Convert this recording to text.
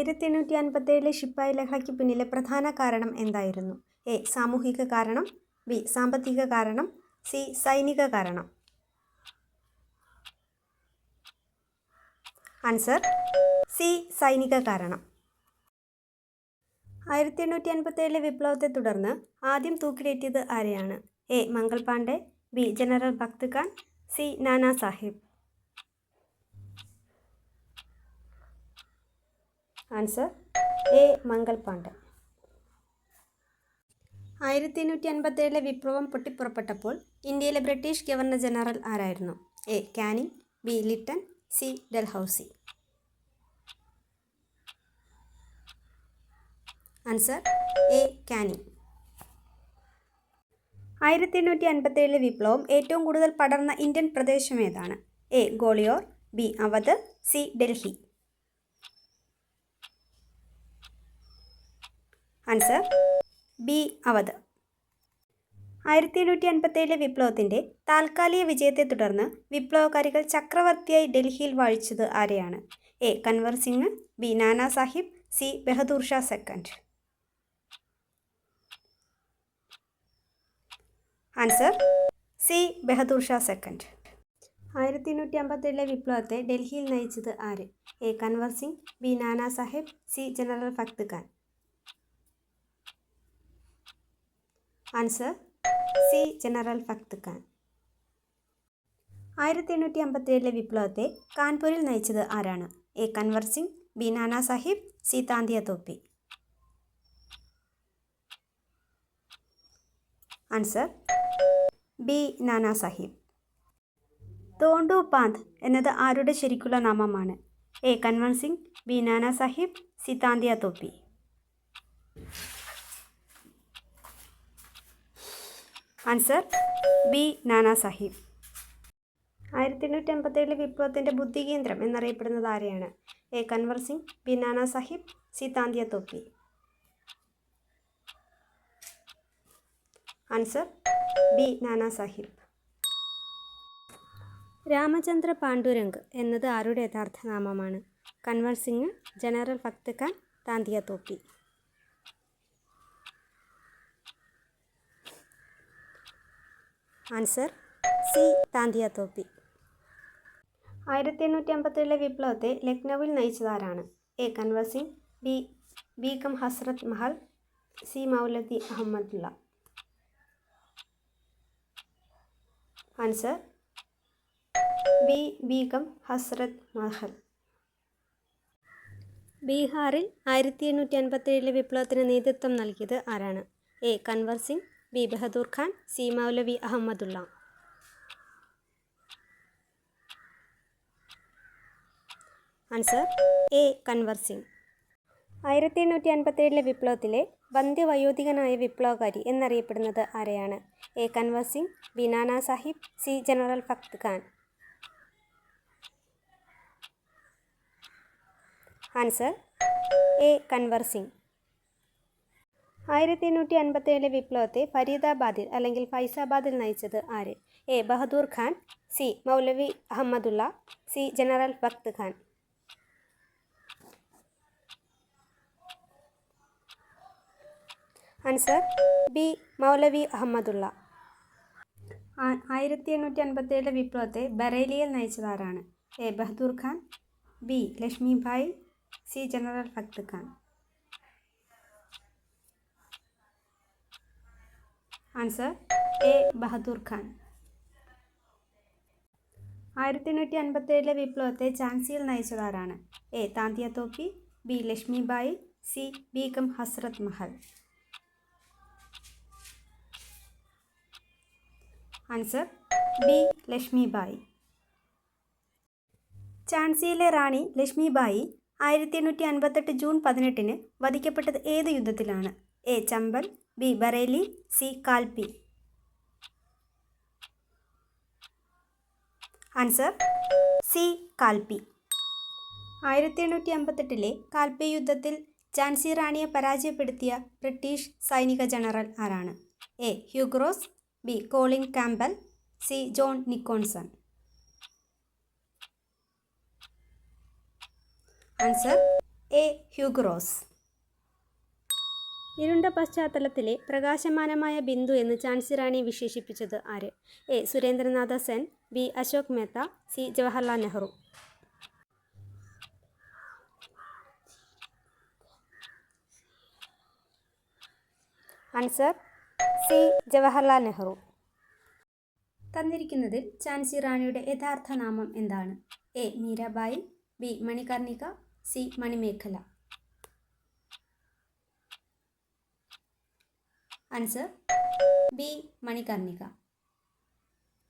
ആയിരത്തി എണ്ണൂറ്റി അൻപത്തേഴിലെ ശിപ്പായി ലഹളയ്ക്ക് പിന്നിലെ പ്രധാന കാരണം എന്തായിരുന്നു? എ. സാമൂഹിക കാരണം ബി. സാമ്പത്തിക കാരണം സി. സൈനിക കാരണം. Answer C. സൈനിക കാരണം. ആയിരത്തി എണ്ണൂറ്റി അൻപത്തേഴിലെ വിപ്ലവത്തെ തുടർന്ന് ആദ്യം തൂക്കിലേറ്റിയത് ആരെയാണ്? A. Mangal Pandey B. General Bakht Khan C. Nana Sahib answer A Mangal Pandey ആയിരത്തി എണ്ണൂറ്റി അൻപത്തേഴിലെ വിപ്ലവം പൊട്ടിപ്പുറപ്പെട്ടപ്പോൾ ഇന്ത്യയിലെ ബ്രിട്ടീഷ് ഗവർണർ ജനറൽ ആരായിരുന്നു? A Canning B Lytton C Dalhousie. Answer A Canning ആയിരത്തി എണ്ണൂറ്റി അൻപത്തേഴിലെ വിപ്ലവം ഏറ്റവും കൂടുതൽ പടർന്ന ഇന്ത്യൻ പ്രദേശം ഏതാണ്? A Gwalior. B Awadh C Delhi. Answer B Awadh. ആയിരത്തി എണ്ണൂറ്റി അൻപത്തേഴിലെ വിപ്ലവത്തിന്റെ താൽക്കാലിക വിജയത്തെ തുടർന്ന് വിപ്ലവകാരികൾ ചക്രവർത്തിയായി ഡൽഹിയിൽ വാഴിച്ചത് ആരെയാണ്? A Kunwar Singh B Nana Sahib C Bahadur Shah second. Answer C Bahadur Shah second. ആയിരത്തി എണ്ണൂറ്റി അമ്പത്തേഴിലെ വിപ്ലവത്തെ ഡൽഹിയിൽ നയിച്ചത് ആര്? A Kunwar Singh B Nana Sahib C general Bakht Khan answer C general Bakht Khan ആയിരത്തി എണ്ണൂറ്റി അമ്പത്തിയേഴിലെ വിപ്ലവത്തെ കാൺപൂരിൽ നയിച്ചത് ആരാണ്? A Kunwar Singh B Nana Sahib C Tantia Tope. Answer B Nana Sahib. Dhondu Pant എന്നത് ആരുടെ ശരിക്കുള്ള നാമമാണ്? A Kunwar Singh B Nana Sahib C Tantia Tope. Answer B Nana Sahib. ആയിരത്തി എണ്ണൂറ്റി അമ്പത്തേഴിലെ വിപ്ലവത്തിന്റെ ബുദ്ധികേന്ദ്രം എന്നറിയപ്പെടുന്നത് ആരെയാണ്? A Kunwar Singh B Nana Sahib C Tantia Tope. Answer B Nana Sahib. Ramachandra Pandurang എന്നത് ആരുടെ യഥാർത്ഥ നാമമാണ് Kunwar Singh general Bakht Khan Tantia Tope. Answer C Tantia Tope. ആയിരത്തി എണ്ണൂറ്റി അമ്പത്തേഴിലെ വിപ്ലവത്തെ ലക്നൌവിൽ നയിച്ചതാരാണ്? A Kunwar Singh B Begum Hazrat Mahal C Maulvi Ahmadullah. Answer B Begum Hazrat Mahal. ബീഹാറിൽ ആയിരത്തി എണ്ണൂറ്റി അൻപത്തേഴിലെ വിപ്ലവത്തിന് നേതൃത്വം നൽകിയത് ആരാണ്? A Kunwar Singh B Bahadur Khan C Maulvi Ahmadullah. Answer A Kunwar Singh ആയിരത്തി എണ്ണൂറ്റി അൻപത്തേഴിലെ വിപ്ലവത്തിലെ വന്ധ്യവയോധികനായ വിപ്ലവകാരി എന്നറിയപ്പെടുന്നത് ആരെയാണ്? A Kunwar Singh B Nana Sahib C general Bakht Khan answer A Kunwar Singh ആയിരത്തി എണ്ണൂറ്റി അൻപത്തേഴിലെ വിപ്ലവത്തെ ഫരീദാബാദിൽ അല്ലെങ്കിൽ ഫൈസാബാദിൽ നയിച്ചത് ആര്? A. Bahadur Khan C. Maulvi Ahmadullah C. General Bakht Khan. Answer B. Maulvi Ahmadullah. ആയിരത്തി എണ്ണൂറ്റി അൻപത്തേഴിലെ വിപ്ലവത്തെ ബറേലിയിൽ നയിച്ചതാരാണ് A. Bahadur Khan B. Lakshmibai C. General Bakht Khan. Answer A Bahadur Khan ആയിരത്തി എണ്ണൂറ്റി അൻപത്തേഴിലെ വിപ്ലവത്തെ ഝാൻസിയിൽ നയിച്ചതാരാണ്? A Tantia Tope B Lakshmibai C Begum Hazrat Mahal. Answer B Lakshmibai. ഝാൻസിയിലെ Rani Lakshmibai ആയിരത്തി എണ്ണൂറ്റി അൻപത്തെട്ട് ജൂൺ പതിനെട്ടിന് വധിക്കപ്പെട്ടത് ഏത് യുദ്ധത്തിലാണ്? A Chambal B Bareilly C Kalpi. Answer C Kalpi. ആയിരത്തി എണ്ണൂറ്റി അമ്പത്തെട്ടിലെ കാൽപി യുദ്ധത്തിൽ ഝാൻസി റാണിയെ പരാജയപ്പെടുത്തിയ ബ്രിട്ടീഷ് സൈനിക ജനറൽ ആരാണ്? A. Hugh Rose B. Colin Campbell C. John Nicholson. Answer A. Hugh Rose. ഇരുണ്ട പശ്ചാത്തലത്തിലെ പ്രകാശമാനമായ ബിന്ദു എന്ന് ഝാൻസി റാണി വിശേഷിപ്പിച്ചത് ആര്? A. Surendranath Sen B. Ashok Mehta C. Jawaharlal Nehru. Answer C. Jawaharlal Nehru. തന്നിരിക്കുന്നതിൽ Jhansi റാണിയുടെ യഥാർത്ഥ നാമം എന്താണ്? A. Mirabai B. Manikarnika C. Manimekhala. Answer B Manikarnika